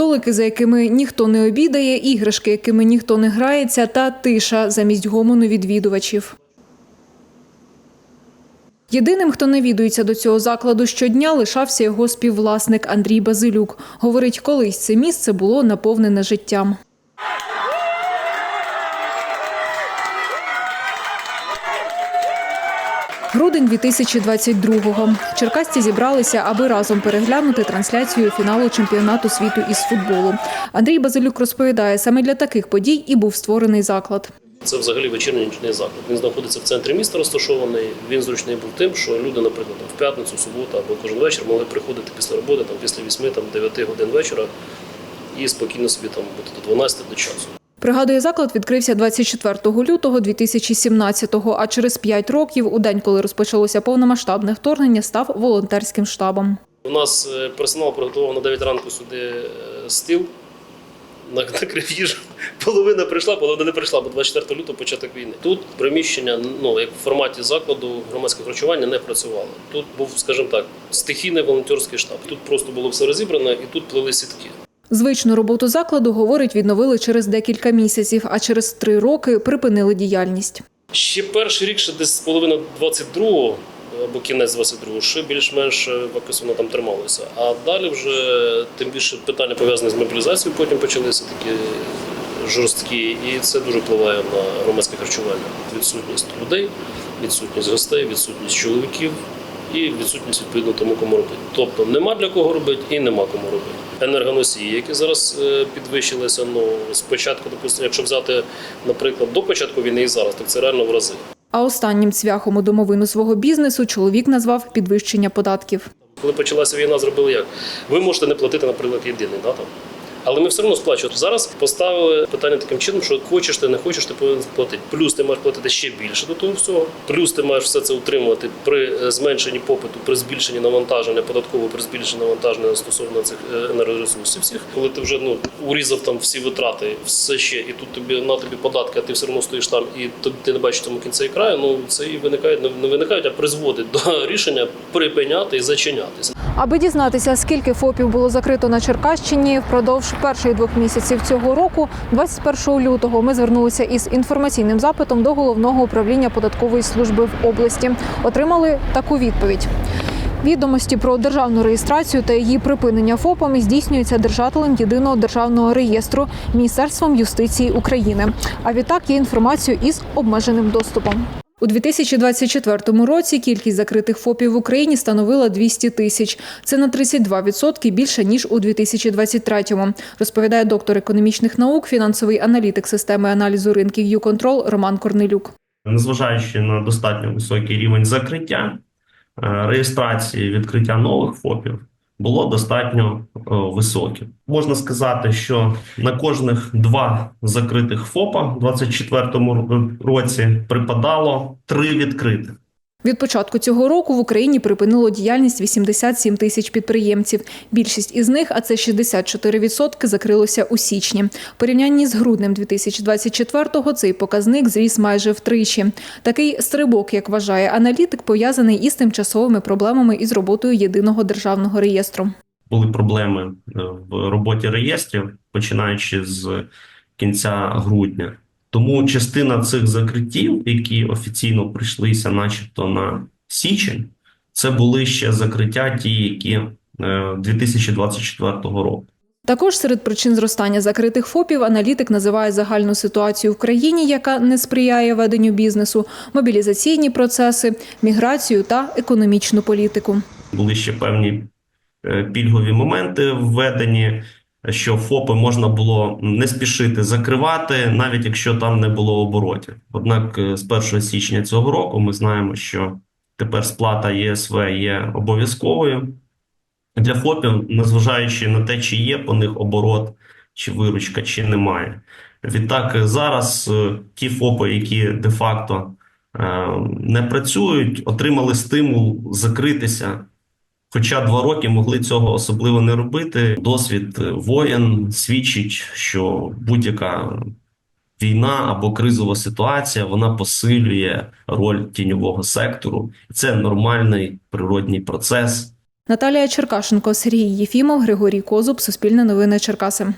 Столики, за якими ніхто не обідає, іграшки, якими ніхто не грається, та тиша замість гомону відвідувачів. Єдиним, хто навідується до цього закладу щодня, лишався його співвласник Андрій Базилюк. Говорить, колись це місце було наповнене життям. Грудень 2022-го. Черкасці зібралися, аби разом переглянути трансляцію фіналу чемпіонату світу із футболу. Андрій Базилюк розповідає, саме для таких подій і був створений заклад. Це взагалі вечірній нічний заклад. Він знаходиться в центрі міста, розташований. Він зручний був тим, що люди, наприклад, в п'ятницю, суботу або кожен вечір могли приходити після роботи, там після 8 там 9 годин вечора і спокійно собі там бути до 12 до часу. Пригадує, заклад відкрився 24 лютого 2017-го, а через 5 років, у день, коли розпочалося повномасштабне вторгнення, став волонтерським штабом. У нас е, персонал приготував на 9 ранку сюди е, стіл. Накрив їжу. Половина прийшла, половина не прийшла, бо 24 лютого початок війни. Тут приміщення, ну як в форматі закладу громадського харчування не працювало. Тут був, скажімо так, стихійний волонтерський штаб. Тут просто було все розібрано і тут плели сітки. Звичну роботу закладу, говорить, відновили через декілька місяців, а через три роки припинили діяльність. Ще перший рік, ще десь половина 22-го або кінець 22-го, ще більш-менш е, якось воно там трималося. А далі вже тим більше питання пов'язані з мобілізацією, потім почалися такі жорсткі, і це дуже впливає на громадське харчування. Відсутність людей, відсутність гостей, відсутність чоловіків. І відсутність відповідно тому, кому робити. Тобто нема для кого робити і нема кому робити. Енергоносії, які зараз е, підвищилися, ну спочатку, допустимо, якщо взяти, наприклад, до початку війни і зараз, так це реально в рази. А останнім цвяхом у домовину свого бізнесу чоловік назвав підвищення податків. Коли почалася війна, зробили як? Ви можете не платити, наприклад, єдиний да, там. Але ми все одно сплачуємо. Зараз поставили питання таким чином, що хочеш ти не хочеш, ти повинен платити. Плюс ти маєш платити ще більше до того всього. Плюс ти маєш все це утримувати при е, зменшенні попиту, при збільшенні навантаження, податково при збільшенні навантаження стосовно цих е, енергоресурсів всіх. Коли ти вже ну урізав там всі витрати, все ще, і тут тобі на тобі податки, а ти все одно стоїш там, і тобі ти не бачиш тому кінця і краю. Ну це і виникає не- виникають, а призводить до рішення припиняти і зачинятися. Аби дізнатися, скільки ФОПів було закрито на Черкащині впродовж перших двох місяців цього року, 21 лютого, ми звернулися із інформаційним запитом до головного управління податкової служби в області. Отримали таку відповідь. Відомості про державну реєстрацію та її припинення ФОПами здійснюються держателем єдиного державного реєстру Міністерством юстиції України. А відтак є інформацію із обмеженим доступом. У 2024 році кількість закритих ФОПів в Україні становила 200 тисяч. Це на 32% більше ніж у 2023-му, розповідає доктор економічних наук, фінансовий аналітик системи аналізу ринків «Юконтрол» Роман Корнелюк. незважаючи на достатньо високий рівень закриття, е, реєстрації відкриття нових ФОПів було достатньо е, високим. Можна сказати, що на кожних два закритих ФОПа у 2024 році припадало три відкритих. Від початку цього року в Україні припинило діяльність 87 тисяч підприємців. Більшість із них, а це 64%, закрилося у січні. Порівнянні з груднем 2024-го цей показник зріс майже втричі. Такий стрибок, як вважає аналітик, пов'язаний із тимчасовими проблемами із роботою єдиного державного реєстру. Були проблеми е, в роботі реєстрів, починаючи з кінця грудня. Тому частина цих закриттів, які офіційно прийшлися, начебто на січень, це були ще закриття, ті, які е, 2024 року. Також серед причин зростання закритих ФОПів аналітик називає загальну ситуацію в країні, яка не сприяє веденню бізнесу, мобілізаційні процеси, міграцію та економічну політику. Були ще певні е, пільгові моменти введені, що ФОПи можна було не спішити закривати, навіть якщо там не було оборотів. Однак е, з 1 січня цього року ми знаємо, що тепер сплата ЄСВ є обов'язковою для ФОПів, незважаючи на те, чи є по них оборот, чи виручка, чи немає. Відтак е, зараз е, ті ФОПи, які де-факто не працюють, отримали стимул закритися. Хоча два роки могли цього особливо не робити. Досвід е, воєн свідчить, що будь-яка війна або кризова ситуація вона посилює роль тіньового сектору. Це нормальний природній процес. Наталія Черкашенко, Сергій Єфімов, Григорій Козуб, Суспільне новини Черкаси.